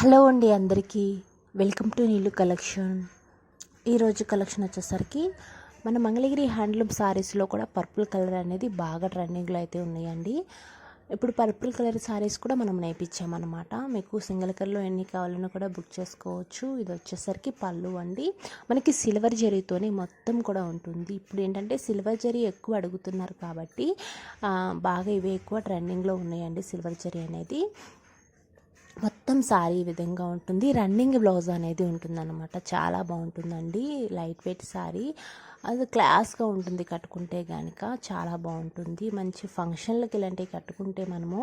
Hello అండి అందరికీ. Welcome to నీళ్ళు కలెక్షన్ ఈరోజు కలెక్షన్ వచ్చేసరికి మన మంగళగిరి హ్యాండ్లూమ్ సారీస్లో కూడా పర్పుల్ కలర్ అనేది బాగా ట్రెండింగ్లో అయితే ఉన్నాయండి. ఇప్పుడు పర్పుల్ కలర్ సారీస్ కూడా మనం నేర్పించామన్నమాట. మీకు సింగిల్ కలర్లో ఎన్ని కావాలన్నా కూడా బుక్ చేసుకోవచ్చు. ఇది వచ్చేసరికి పళ్ళు అండి. మనకి సిల్వర్ జరీతోనే మొత్తం కూడా ఉంటుంది. ఇప్పుడు ఏంటంటే సిల్వర్ జరీ ఎక్కువ అడుగుతున్నారు కాబట్టి బాగా ఇవి ఎక్కువ ట్రెండింగ్లో ఉన్నాయండి సిల్వర్ జరీ అనేది. మొత్తం సారీ ఈ విధంగా ఉంటుంది. రన్నింగ్ బ్లౌజ్ అనేది ఉంటుందన్నమాట. చాలా బాగుంటుందండి. లైట్ వెయిట్ సారీ అది క్లాస్గా ఉంటుంది కట్టుకుంటే కనుక చాలా బాగుంటుంది. మంచి ఫంక్షన్లకి ఇలాంటివి కట్టుకుంటే మనము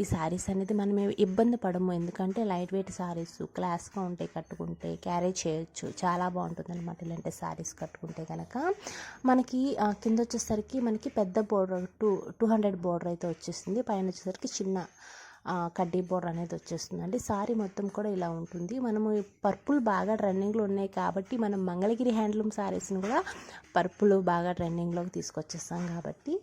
ఈ శారీస్ అనేది మనం ఇబ్బంది పడము. ఎందుకంటే లైట్ వెయిట్ శారీస్ క్లాస్గా ఉంటాయి కట్టుకుంటే క్యారీ చేయొచ్చు. చాలా బాగుంటుంది అనమాట ఇలాంటి శారీస్ కట్టుకుంటే కనుక మనకి కింద వచ్చేసరికి మనకి పెద్ద border two two hundred border అయితే వచ్చేసింది. పైన వచ్చేసరికి చిన్న కడ్డీ బోర్డర్ అనేది వచ్చేస్తుందండి. సారీ మొత్తం కూడా ఇలా ఉంటుంది. మనము పర్పుల్ బాగా ట్రెండింగ్లో ఉన్నాయి కాబట్టి మనం మంగళగిరి హ్యాండ్లూమ్ సారీస్ని కూడా పర్పుల్ బాగా ట్రెండింగ్లోకి తీసుకొచ్చేస్తాం కాబట్టి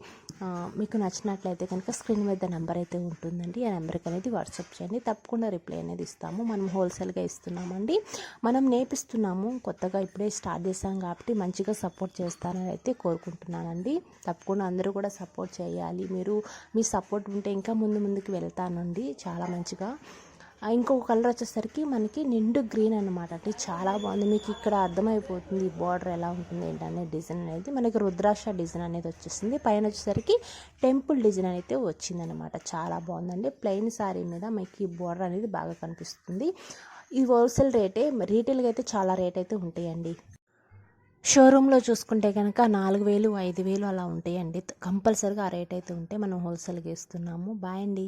మీకు నచ్చినట్లయితే కనుక స్క్రీన్ మీద నెంబర్ అయితే ఉంటుందండి. ఆ నెంబర్కి అనేది వాట్సాప్ చేయండి. తప్పకుండా రిప్లై అనేది ఇస్తాము. మనం హోల్సేల్గా ఇస్తున్నామండి. మనం నేర్పిస్తున్నాము కొత్తగా ఇప్పుడే స్టార్ట్ చేసాం కాబట్టి మంచిగా సపోర్ట్ చేస్తారని అయితే కోరుకుంటున్నానండి. తప్పకుండా అందరూ కూడా సపోర్ట్ చేయాలి. మీరు మీ సపోర్ట్ ఉంటే ఇంకా ముందు ముందుకు వెళ్తానండి చాలా మంచిగా. ఇంకొక కలర్ వచ్చేసరికి మనకి నిండు గ్రీన్ అనమాట అంటే చాలా బాగుంది. మీకు ఇక్కడ అర్థమైపోతుంది బార్డర్ ఎలా ఉంటుంది ఏంటనే డిజైన్ అనేది. మనకి రుద్రాక్ష డిజైన్ అనేది వచ్చేసింది. పైన వచ్చేసరికి టెంపుల్ డిజైన్ అయితే వచ్చిందనమాట చాలా బాగుందండి. ప్లెయిన్ శారీ మీద మనకి ఈ బార్డర్ అనేది బాగా కనిపిస్తుంది. ఇది హోల్సేల్ రేటే రీటైల్గా అయితే చాలా రేట్ అయితే ఉంటాయండి. షోరూంలో చూసుకుంటే కనుక నాలుగు వేలు ఐదు వేలు అలా ఉంటాయండి. కంపల్సరీగా ఆ రేట్ అయితే ఉంటే మనం హోల్సేల్గా ఇస్తున్నాము. బాయ్ అండి.